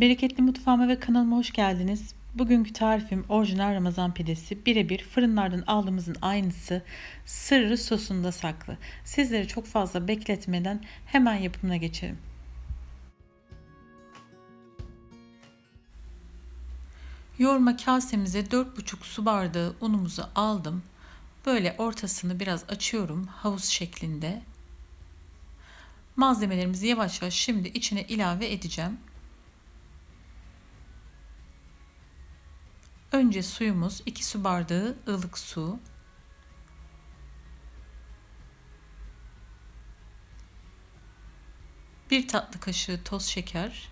Bereketli mutfağıma ve kanalıma hoş geldiniz. Bugünkü tarifim orijinal Ramazan pidesi. Birebir fırınlardan aldığımızın aynısı sırrı sosunda saklı. Sizleri çok fazla bekletmeden hemen yapımına geçelim. Yoğurma kasemize 4,5 su bardağı unumuzu aldım. Böyle ortasını biraz açıyorum havuz şeklinde. Malzemelerimizi yavaş yavaş şimdi içine ilave edeceğim. Önce suyumuz 2 su bardağı ılık su. Bir tatlı kaşığı toz şeker.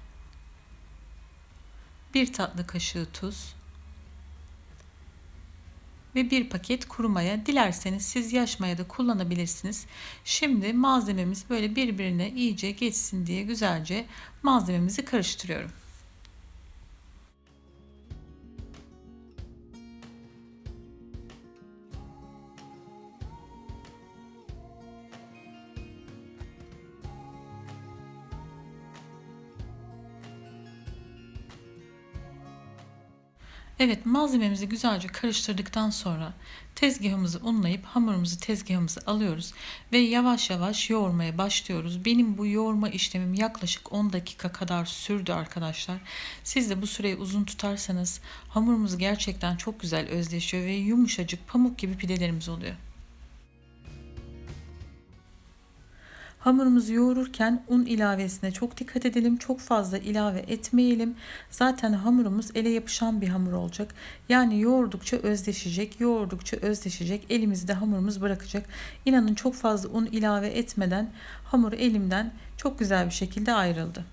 Bir tatlı kaşığı tuz. Ve bir paket kuru maya. Dilerseniz siz yaş maya da kullanabilirsiniz. Şimdi malzememiz böyle birbirine iyice geçsin diye güzelce malzememizi karıştırıyorum. Evet malzememizi güzelce karıştırdıktan sonra tezgahımızı unlayıp hamurumuzu tezgahımıza alıyoruz ve yavaş yavaş yoğurmaya başlıyoruz. Benim bu yoğurma işlemim yaklaşık 10 dakika kadar sürdü arkadaşlar. Siz de bu süreyi uzun tutarsanız hamurumuz gerçekten çok güzel özleşiyor ve yumuşacık pamuk gibi pidelerimiz oluyor. Hamurumuzu yoğururken un ilavesine çok dikkat edelim. Çok fazla ilave etmeyelim. Zaten hamurumuz ele yapışan bir hamur olacak. Yani yoğurdukça özleşecek, yoğurdukça özleşecek. Elimizde hamurumuz bırakacak. İnanın çok fazla un ilave etmeden hamur elimden çok güzel bir şekilde ayrıldı.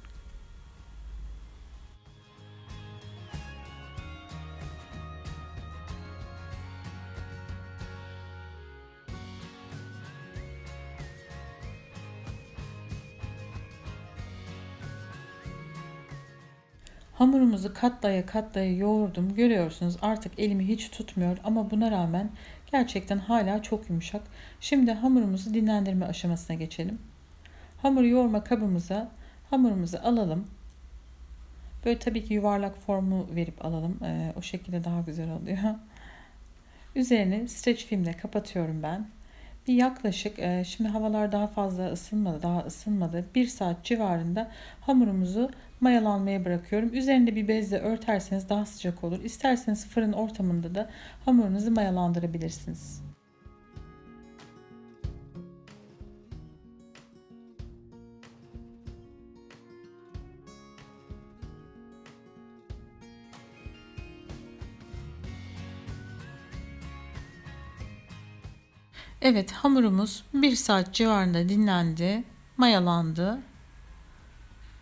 Hamurumuzu katlaya katlaya yoğurdum. Görüyorsunuz artık elimi hiç tutmuyor ama buna rağmen gerçekten hala çok yumuşak. Şimdi hamurumuzu dinlendirme aşamasına geçelim. Hamur yoğurma kabımıza hamurumuzu alalım. Böyle tabii ki yuvarlak formu verip alalım. Ee, o şekilde daha güzel oluyor. Üzerini streç filmle kapatıyorum ben. Bir yaklaşık e, şimdi havalar daha fazla ısınmadı, daha ısınmadı. Bir saat civarında hamurumuzu mayalanmaya bırakıyorum. Üzerinde bir bezle örterseniz daha sıcak olur. İsterseniz fırın ortamında da hamurunuzu mayalandırabilirsiniz. Evet hamurumuz bir saat civarında dinlendi, mayalandı.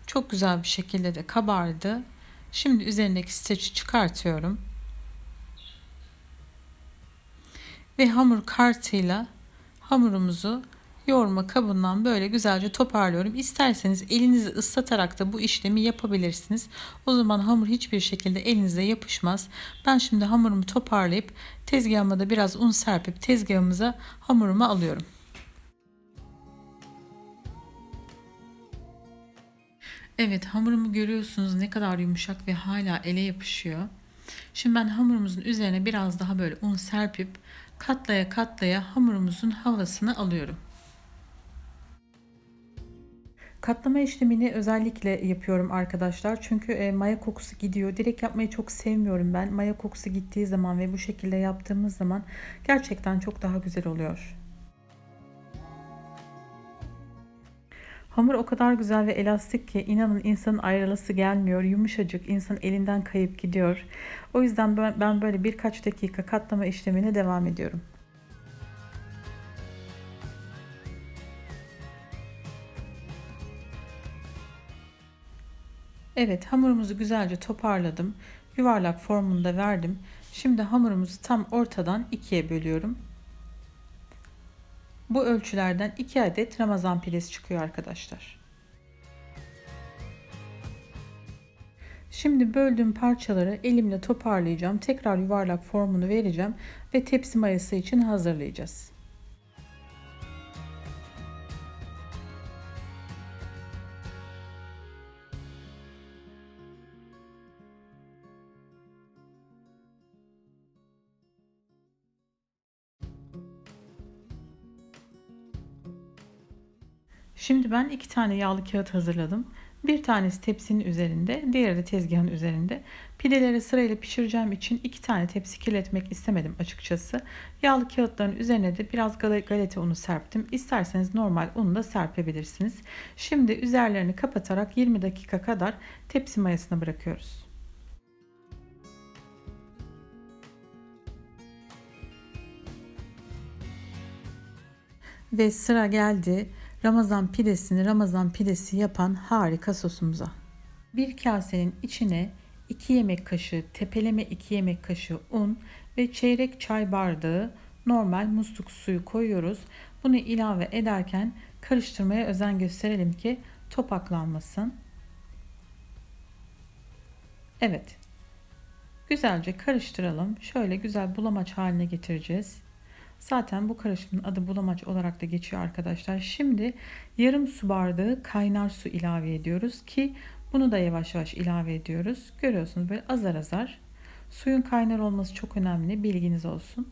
Çok güzel bir şekilde de kabardı. Şimdi üzerindeki streçi çıkartıyorum. Ve hamur kartıyla hamurumuzu yoğurma kabından böyle güzelce toparlıyorum. İsterseniz elinizi ıslatarak da bu işlemi yapabilirsiniz. O zaman hamur hiçbir şekilde elinize yapışmaz. Ben şimdi hamurumu toparlayıp tezgahıma da biraz un serpip tezgahımıza hamurumu alıyorum. Evet hamurumu görüyorsunuz ne kadar yumuşak ve hala ele yapışıyor. Şimdi ben hamurumuzun üzerine biraz daha böyle un serpip katlaya katlaya hamurumuzun havasını alıyorum. Katlama işlemini özellikle yapıyorum arkadaşlar. Çünkü e, maya kokusu gidiyor. Direkt yapmayı çok sevmiyorum ben. Maya kokusu gittiği zaman ve bu şekilde yaptığımız zaman gerçekten çok daha güzel oluyor. Hamur o kadar güzel ve elastik ki inanın insanın ayrılası gelmiyor. Yumuşacık, insan elinden kayıp gidiyor. O yüzden ben böyle birkaç dakika katlama işlemine devam ediyorum. Evet hamurumuzu güzelce toparladım. Yuvarlak formunda verdim. Şimdi hamurumuzu tam ortadan ikiye bölüyorum. Bu ölçülerden 2 adet Ramazan pidesi çıkıyor arkadaşlar. Şimdi böldüğüm parçaları elimle toparlayacağım. Tekrar yuvarlak formunu vereceğim ve tepsi mayası için hazırlayacağız. Şimdi ben iki tane yağlı kağıt hazırladım. Bir tanesi tepsinin üzerinde, diğeri de tezgahın üzerinde. Pideleri sırayla pişireceğim için iki tane tepsi kirletmek istemedim açıkçası. Yağlı kağıtların üzerine de biraz galeta unu serptim. İsterseniz normal unu da serpebilirsiniz. Şimdi üzerlerini kapatarak 20 dakika kadar tepsi mayasına bırakıyoruz. Ve sıra geldi Ramazan pidesini Ramazan pidesi yapan harika sosumuza. Bir kasenin içine 2 yemek kaşığı tepeleme 2 yemek kaşığı un ve çeyrek çay bardağı normal musluk suyu koyuyoruz. Bunu ilave ederken karıştırmaya özen gösterelim ki topaklanmasın. Evet. Güzelce karıştıralım. Şöyle güzel bulamaç haline getireceğiz. Zaten bu karışımın adı bulamaç olarak da geçiyor arkadaşlar. Şimdi yarım su bardağı kaynar su ilave ediyoruz ki bunu da yavaş yavaş ilave ediyoruz. Görüyorsunuz böyle azar azar. Suyun kaynar olması çok önemli. Bilginiz olsun.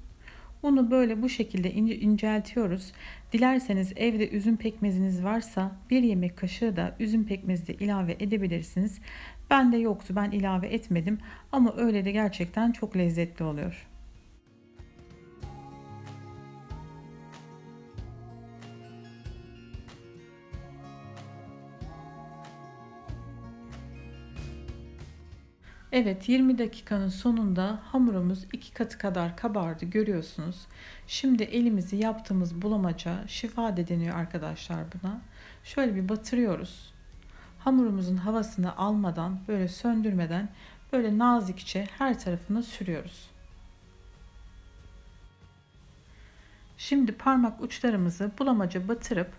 Unu böyle bu şekilde ince, inceltiyoruz. Dilerseniz evde üzüm pekmeziniz varsa bir yemek kaşığı da üzüm pekmezi de ilave edebilirsiniz. Bende yoktu ben ilave etmedim ama öyle de gerçekten çok lezzetli oluyor. Evet 20 dakikanın sonunda hamurumuz iki katı kadar kabardı görüyorsunuz. Şimdi elimizi yaptığımız bulamaca şifade deniyor arkadaşlar buna. Şöyle bir batırıyoruz. Hamurumuzun havasını almadan böyle söndürmeden böyle nazikçe her tarafına sürüyoruz. Şimdi parmak uçlarımızı bulamaca batırıp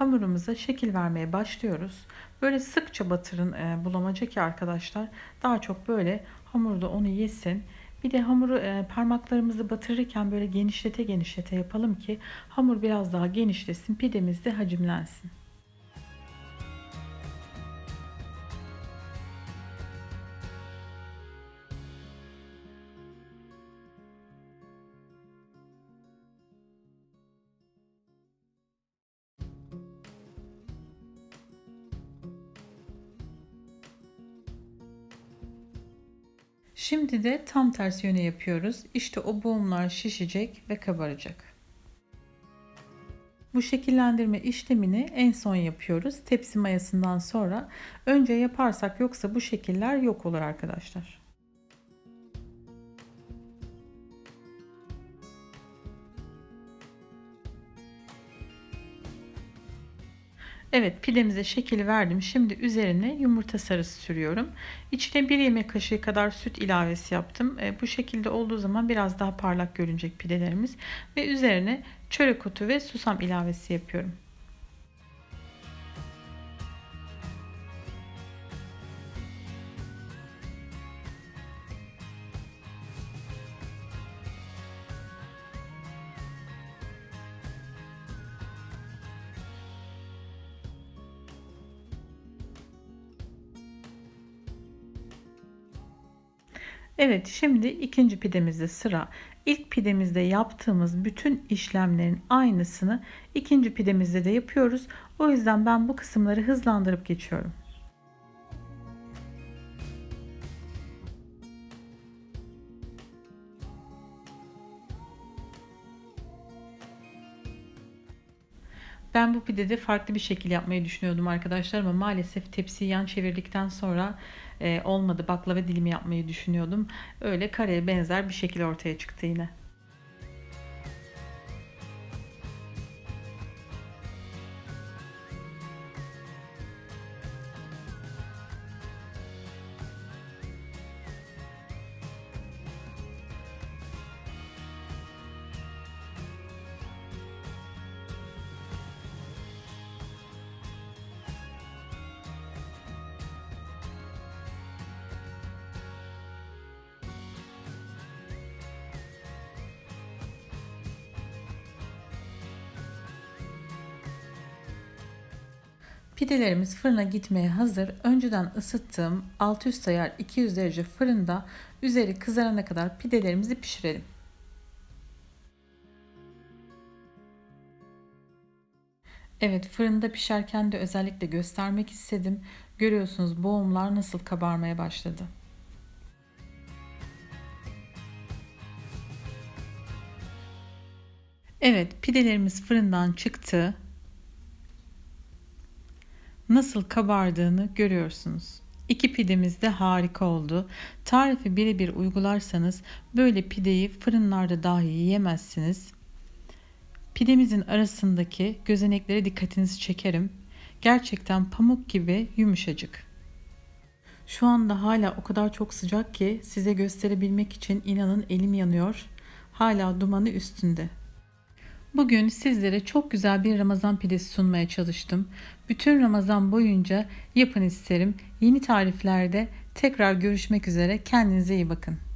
hamurumuza şekil vermeye başlıyoruz. Böyle sıkça batırın e, bulamaca ki arkadaşlar daha çok böyle hamurda onu yesin. Bir de hamuru e, parmaklarımızı batırırken böyle genişlete genişlete yapalım ki hamur biraz daha genişlesin, pidemiz de hacimlensin. Şimdi de tam ters yöne yapıyoruz. İşte o boğumlar şişecek ve kabaracak. Bu şekillendirme işlemini en son yapıyoruz. Tepsi mayasından sonra. Önce yaparsak yoksa bu şekiller yok olur arkadaşlar. Evet pidemize şekil verdim. Şimdi üzerine yumurta sarısı sürüyorum. İçine bir yemek kaşığı kadar süt ilavesi yaptım. E, bu şekilde olduğu zaman biraz daha parlak görünecek pidelerimiz. Ve üzerine çörek otu ve susam ilavesi yapıyorum. Evet şimdi ikinci pidemizde sıra. İlk pidemizde yaptığımız bütün işlemlerin aynısını ikinci pidemizde de yapıyoruz. O yüzden ben bu kısımları hızlandırıp geçiyorum. Ben bu pidede farklı bir şekil yapmayı düşünüyordum arkadaşlar ama maalesef tepsiyi yan çevirdikten sonra olmadı. Baklava dilimi yapmayı düşünüyordum. Öyle kareye benzer bir şekil ortaya çıktı yine. Pidelerimiz fırına gitmeye hazır. Önceden ısıttığım alt üst ayar 200 derece fırında üzeri kızarana kadar pidelerimizi pişirelim. Evet fırında pişerken de özellikle göstermek istedim. Görüyorsunuz boğumlar nasıl kabarmaya başladı. Evet pidelerimiz fırından çıktı. Nasıl kabardığını görüyorsunuz. İki pidemiz de harika oldu. Tarifi birebir uygularsanız böyle pideyi fırınlarda dahi yiyemezsiniz. Pidemizin arasındaki gözeneklere dikkatinizi çekerim. Gerçekten pamuk gibi yumuşacık. Şu anda hala o kadar çok sıcak ki size gösterebilmek için inanın elim yanıyor. Hala dumanı üstünde. Bugün sizlere çok güzel bir Ramazan pidesi sunmaya çalıştım. Bütün Ramazan boyunca yapın isterim. Yeni tariflerde tekrar görüşmek üzere. Kendinize iyi bakın.